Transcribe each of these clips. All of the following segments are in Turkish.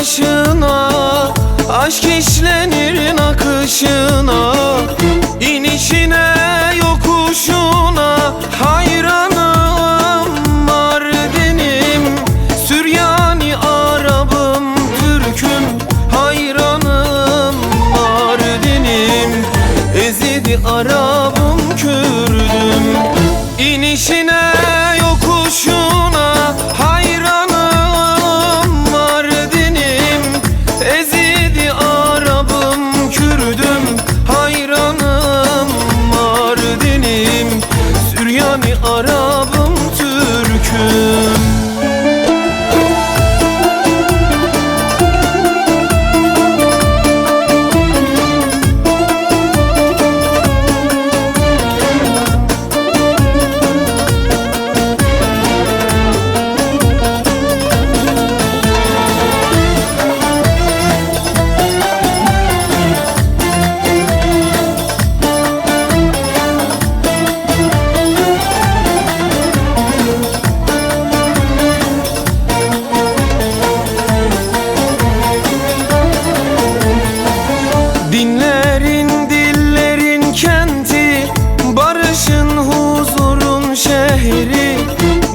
taşına Aşk işlenir nakışına. İnişine yokuşuna Hayranım Mardin'im Süryani Arabım Türk'üm Hayranım Mardin'im Ezidi Arabım Kürdüm. İnişine Süryani Arabım Türk'üm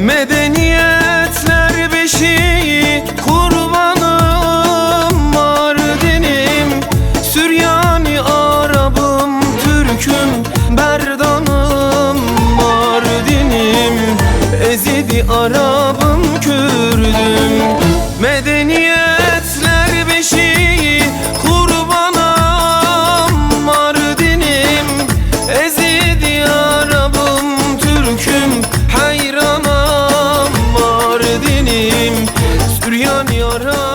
Medeniyetler beşiği Kurbanım Mardin'im Süryani Arabım Türk'üm Berdanım Mardin'im Ezidi Arabım Kürdüm. Medeniyetler Hayranım Mardin'im Süryani Arabım